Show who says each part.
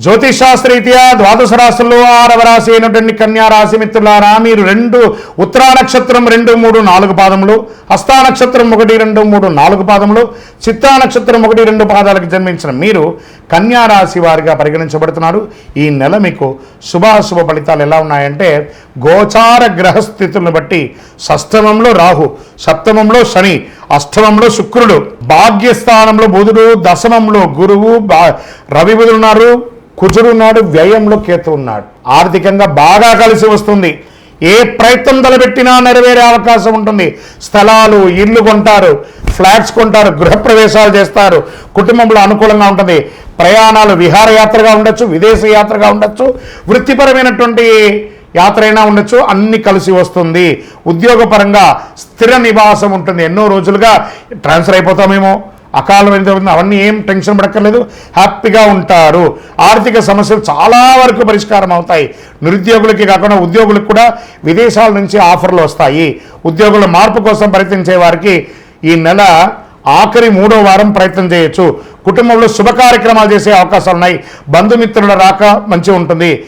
Speaker 1: జ్యోతిషాస్త్రరీత్యా ద్వాదశ రాశుల్లో ఆరవ రాశి అయినటువంటి కన్యా రాశి మిత్రులారా మీరు రెండు ఉత్తరా నక్షత్రం రెండు మూడు నాలుగు పాదములు హస్తా నక్షత్రం ఒకటి రెండు మూడు నాలుగు పాదములు చిత్తా నక్షత్రం ఒకటి రెండు పాదాలకు జన్మించిన మీరు కన్యా రాశి వారిగా పరిగణించబడుతున్నారు. ఈ నెల మీకు శుభాశుభ ఫలితాలు ఎలా ఉన్నాయంటే గోచార గ్రహస్థితులను బట్టి షష్టమంలో రాహు సప్తమంలో శని అష్టమంలో శుక్రుడు భాగ్యస్థానంలో బుధుడు దశమంలో గురువు రవి బుధులున్నారు కుజుడున్నాడు వ్యయంలో కేతు ఉన్నాడు ఆర్థికంగా బాగా కలిసి వస్తుంది. ఏ ప్రయత్నం తలపెట్టినా నెరవేరే అవకాశం ఉంటుంది. స్థలాలు ఇల్లు కొంటారు ఫ్లాట్స్ కొంటారు గృహప్రవేశాలు చేస్తారు. కుటుంబంలో అనుకూలంగా ఉంటుంది. ప్రయాణాలు విహారయాత్రగా ఉండొచ్చు విదేశీ యాత్రగా ఉండొచ్చు వృత్తిపరమైనటువంటి యాత్ర అయినా ఉండొచ్చు అన్ని కలిసి వస్తుంది. ఉద్యోగపరంగా స్థిర నివాసం ఉంటుంది. ఎన్నో రోజులుగా ట్రాన్స్ఫర్ అయిపోతామేమో. అకాలం ఎంత అవుతుంది అవన్నీ ఏం టెన్షన్ పడక్కర్లేదు హ్యాపీగా ఉంటారు. ఆర్థిక సమస్యలు చాలా వరకు పరిష్కారం అవుతాయి. నిరుద్యోగులకి కాకుండా ఉద్యోగులకు కూడా విదేశాల నుంచి ఆఫర్లు వస్తాయి. ఉద్యోగుల మార్పు కోసం ప్రయత్నించే వారికి ఈ నెల ఆఖరి మూడో వారం ప్రయత్నం చేయొచ్చు. కుటుంబంలో శుభ కార్యక్రమాలు చేసే అవకాశాలు ఉన్నాయి. బంధుమిత్రుల రాక మంచి ఉంటుంది.